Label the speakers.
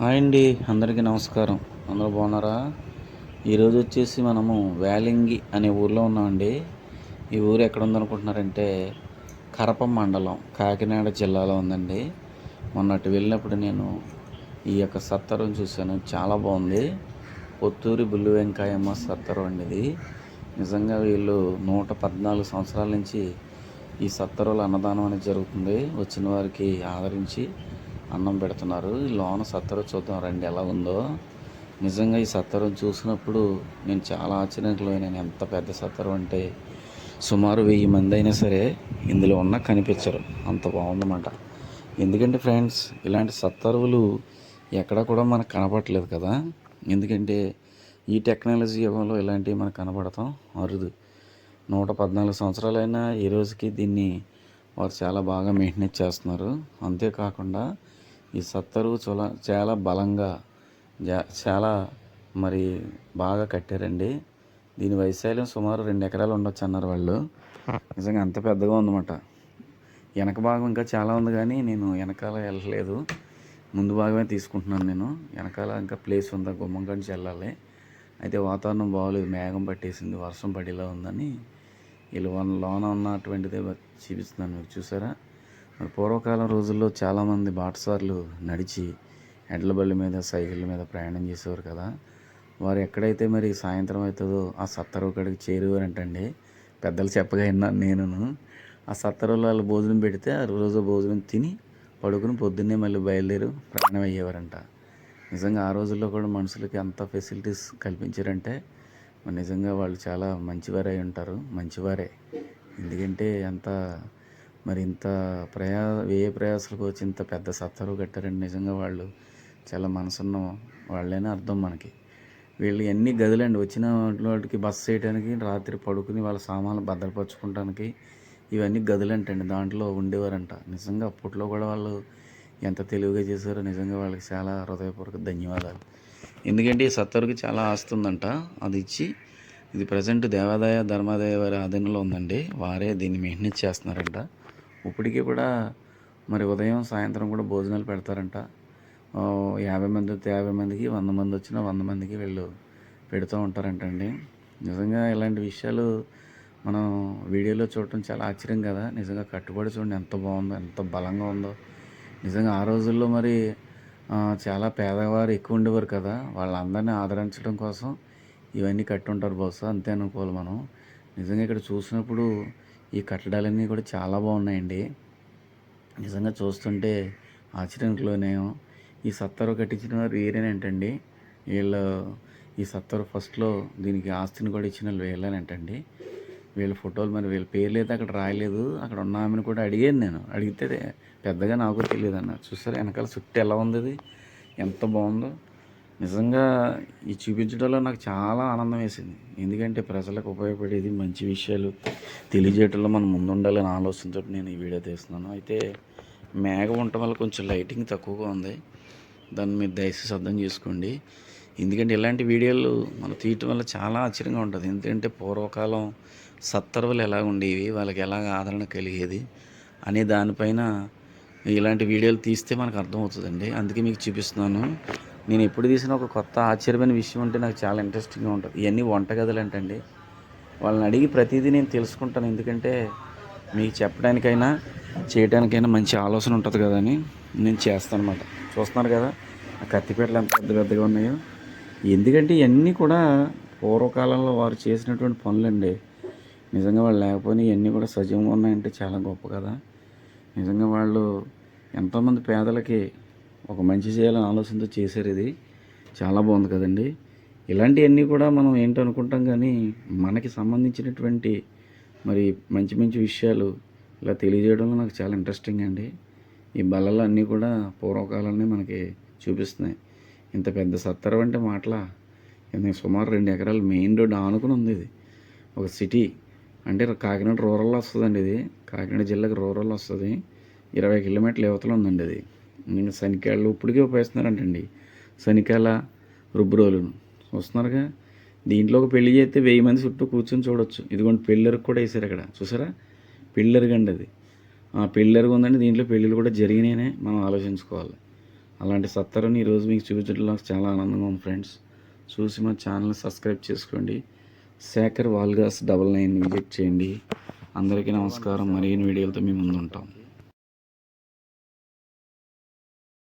Speaker 1: Hi అండి అందరికీ నమస్కారం. అందరూ బాగున్నారా? ఈరోజు వచ్చేసి మనము వేలింగి అనే ఊర్లో ఉన్నామండి. ఈ ఊరు ఎక్కడ ఉందనుకుంటున్నారంటే కరప మండలం కాకినాడ జిల్లాలో ఉందండి. మొన్న అటు వెళ్ళినప్పుడు నేను ఈ యొక్క సత్తరం చూశాను. చాలా బాగుంది. పొత్తూరి బుల్లు వెంకాయమ్మ సత్తరం అండి ఇది. నిజంగా వీళ్ళు నూట పద్నాలుగు సంవత్సరాల నుంచి ఈ సత్తరుల అన్నదానం అనేది జరుగుతుంది. వచ్చిన వారికి ఆదరించి అన్నం పెడుతున్నారు. ఈ లోన సత్తరు చూద్దాం రండి ఎలా ఉందో. నిజంగా ఈ సత్తరం చూసినప్పుడు నేను చాలా ఆశ్చర్యంలోనే ఎంత పెద్ద సత్తరం అంటే సుమారు వెయ్యి మంది అయినా సరే ఇందులో ఉన్న కనిపించరు. అంత బాగుందన్నమాట. ఎందుకంటే ఫ్రెండ్స్ ఇలాంటి సత్తరువులు ఎక్కడా కూడా మనకు కనపడట్లేదు కదా. ఎందుకంటే ఈ టెక్నాలజీ యుగంలో ఇలాంటివి మనకు కనపడతాం అరుదు. నూట పద్నాలుగు సంవత్సరాలైనా ఈ రోజుకి దీన్ని వారు చాలా బాగా మెయింటెనెన్స్ చేస్తున్నారు. అంతేకాకుండా ఈ సత్తరు చాలా చాలా బలంగా చాలా మరి బాగా కట్టారండి. దీని వైశాల్యం సుమారు రెండు ఎకరాలు ఉండొచ్చు అన్నారు వాళ్ళు. నిజంగా అంత పెద్దగా ఉందన్నమాట. వెనక భాగం ఇంకా చాలా ఉంది కానీ నేను వెనకాల వెళ్ళలేదు. ముందు భాగమే తీసుకుంటున్నాను నేను. వెనకాల ఇంకా ప్లేస్ ఉందా గుమ్మం కంచి వెళ్ళాలి. అయితే వాతావరణం బాగోలేదు. మేఘం పట్టేసింది వర్షం పడేలా ఉందని వీళ్ళు వన్ లోన ఉన్నటువంటిదే చూపిస్తున్నాను. మీకు చూసారా? పూర్వకాలం రోజుల్లో చాలామంది బాటసార్లు నడిచి ఎడ్ల బళ్ళ మీద సైకిళ్ళ మీద ప్రయాణం చేసేవారు కదా. వారు ఎక్కడైతే మరి సాయంత్రం అవుతుందో ఆ సత్తరు కాడికి చేరేవారంటండి పెద్దలు చెప్పగా విన్నాను నేనును. ఆ సత్తరులో వాళ్ళు భోజనం పెడితే ఆ రోజు భోజనం తిని పడుకుని పొద్దున్నే మళ్ళీ బయలుదేరి ప్రయాణం అయ్యేవారంట. నిజంగా ఆ రోజుల్లో కూడా మనుషులకి అంత ఫెసిలిటీస్ కల్పించారంటే నిజంగా వాళ్ళు చాలా మంచివారై ఉంటారు. మంచివారే. ఎందుకంటే అంత మరి ఇంత ప్రయా వ్యయ ప్రయాసాలకు వచ్చి ఇంత పెద్ద సత్తరు కట్టారండి? నిజంగా వాళ్ళు చాలా మనసున్న వాళ్ళేనే అర్థం మనకి. వీళ్ళు ఎన్ని గదులండి? వచ్చిన వాటికి బస్సు చేయడానికి రాత్రి పడుకుని వాళ్ళ సామాన్లు భద్రపరచుకోవడానికి ఇవన్నీ గదులంటండి. దాంట్లో ఉండేవారంట. నిజంగా అప్పట్లో కూడా వాళ్ళు ఎంత తెలివిగా చేశారో నిజంగా వాళ్ళకి చాలా హృదయపూర్వక ధన్యవాదాలు. ఎందుకంటే ఈ సత్తరుకి చాలా ఆస్తి ఉందంట. అది ఇచ్చి ఇది ప్రజెంట్ దేవాదాయ ధర్మాదాయ వారి ఆధీనంలో ఉందండి. వారే దీన్ని మెయింటెనెన్స్ చేస్తున్నారంట. ఇప్పటికీ కూడా మరి ఉదయం సాయంత్రం కూడా భోజనాలు పెడతారంట. యాభై మంది వస్తే యాభై మందికి వంద మంది వచ్చినా వంద మందికి వీళ్ళు పెడుతూ ఉంటారంటండి. నిజంగా ఇలాంటి విషయాలు మనం వీడియోలో చూడటం చాలా ఆశ్చర్యం కదా. నిజంగా కట్టుబడి చూడండి ఎంత బాగుందో ఎంత బలంగా ఉందో. నిజంగా ఆ రోజుల్లో మరి చాలా పేదవారు ఎక్కువ ఉండేవారు కదా. వాళ్ళందరినీ ఆదరించడం కోసం ఇవన్నీ కట్టుంటారు బహుశా. అంతే అనుకోవాలి మనం. నిజంగా ఇక్కడ చూసినప్పుడు ఈ కట్టడాలన్నీ కూడా చాలా బాగున్నాయండి. నిజంగా చూస్తుంటే ఆశ్చర్యానికి లోనేమో ఈ సత్తరు కట్టించిన వారు వీరేనంటండి. వీళ్ళు ఈ సత్తరు ఫస్ట్లో దీనికి ఆస్తిని కూడా ఇచ్చిన వాళ్ళు వీళ్ళనంటండి. వీళ్ళ ఫోటోలు మరి వీళ్ళ పేర్లు అయితే అక్కడ రాయలేదు. అక్కడ ఉన్న ఆమెను కూడా అడిగాను నేను. అడిగితే పెద్దగా నాకు తెలియదు అన్న చూసారా వెనకాల చుట్టూ ఎలా ఉంది ఎంత బాగుందో. నిజంగా ఈ చూపించడంలో నాకు చాలా ఆనందం వేసింది. ఎందుకంటే ప్రజలకు ఉపయోగపడేది మంచి విషయాలు తెలియజేయటంలో మనం ముందుండాలని ఆలోచనతో నేను ఈ వీడియో తీస్తున్నాను. అయితే మేఘం ఉండటం వల్ల కొంచెం లైటింగ్ తక్కువగా ఉంది. దాన్ని మీరు దయచేసి అర్థం చేసుకోండి. ఎందుకంటే ఇలాంటి వీడియోలు మనం తీయటం వల్ల చాలా ఆశ్చర్యంగా ఉంటుంది. ఎందుకంటే పూర్వకాలం సత్తరువులు ఎలా ఉండేవి వాళ్ళకి ఎలాగ ఆదరణ కలిగేది అనే దానిపైన ఇలాంటి వీడియోలు తీస్తే మనకు అర్థమవుతుందండి. అందుకే మీకు చూపిస్తున్నాను. నేను ఎప్పుడు తీసిన ఒక కొత్త ఆశ్చర్యమైన విషయం అంటే నాకు చాలా ఇంట్రెస్టింగ్గా ఉంటుంది. ఇవన్నీ వంటగదులు అంటండి వాళ్ళని అడిగి ప్రతిదీ నేను తెలుసుకుంటాను. ఎందుకంటే మీకు చెప్పడానికైనా చేయడానికైనా మంచి ఆలోచన ఉంటుంది కదా అని నేను చేస్తాను అనమాట చూస్తున్నారు కదా ఆ కత్తిపేటలు ఎంత పెద్ద పెద్దగా ఉన్నాయో. ఎందుకంటే ఇవన్నీ కూడా పూర్వకాలంలో వారు చేసినటువంటి పనులండి. నిజంగా వాళ్ళు లేకపోయినా ఇవన్నీ కూడా సజీవంగా ఉన్నాయంటే చాలా గొప్ప కదా. నిజంగా వాళ్ళు ఎంతోమంది పేదలకి ఒక మంచి చేయాలని ఆలోచనతో చేశారు ఇది. చాలా బాగుంది కదండి. ఇలాంటివన్నీ కూడా మనం ఏంటనుకుంటాం కానీ మనకి సంబంధించినటువంటి మరి మంచి మంచి విషయాలు ఇలా తెలియజేయడంలో నాకు చాలా ఇంట్రెస్టింగ్ అండి. ఈ బల్లలు అన్నీ కూడా పూర్వకాలాన్ని మనకి చూపిస్తున్నాయి. ఇంత పెద్ద సత్తరం అంటే మాటల? సుమారు రెండు ఎకరాలు మెయిన్ రోడ్ ఆనుకుని ఉంది ఇది. ఒక సిటీ. అంటే కాకినాడ రూరల్లో వస్తుందండి ఇది. కాకినాడ జిల్లాకి రూరల్ వస్తుంది. ఇరవై కిలోమీటర్ల యువతలో ఉందండి అది నేను శనికాయలు ఇప్పటికే ఉపయోగిస్తున్నారంటండి శనికాయల రుబ్రోలు చూస్తున్నారుగా దీంట్లో ఒక పెళ్ళి చేస్తే వెయ్యి మంది చుట్టూ కూర్చొని చూడొచ్చు. ఇదిగోండి పెళ్ళరికి కూడా వేసారు అక్కడ. చూసారా? పెళ్ళరుగండి అది. ఆ పెళ్ళరుగు ఉందండి దీంట్లో పెళ్ళిళ్ళు కూడా జరిగినాయనే మనం ఆలోచించుకోవాలి. అలాంటి సత్తరుని ఈరోజు మీకు చూపించడం నాకు చాలా ఆనందంగా ఉంది ఫ్రెండ్స్. చూసి మా ఛానల్ సబ్స్క్రైబ్ చేసుకోండి. శేఖర్ వాల్గాస్ డబల్ నైన్ విజిట్ చేయండి. అందరికీ నమస్కారం. మరిన్ని వీడియోలతో మేము ముందు ఉంటాం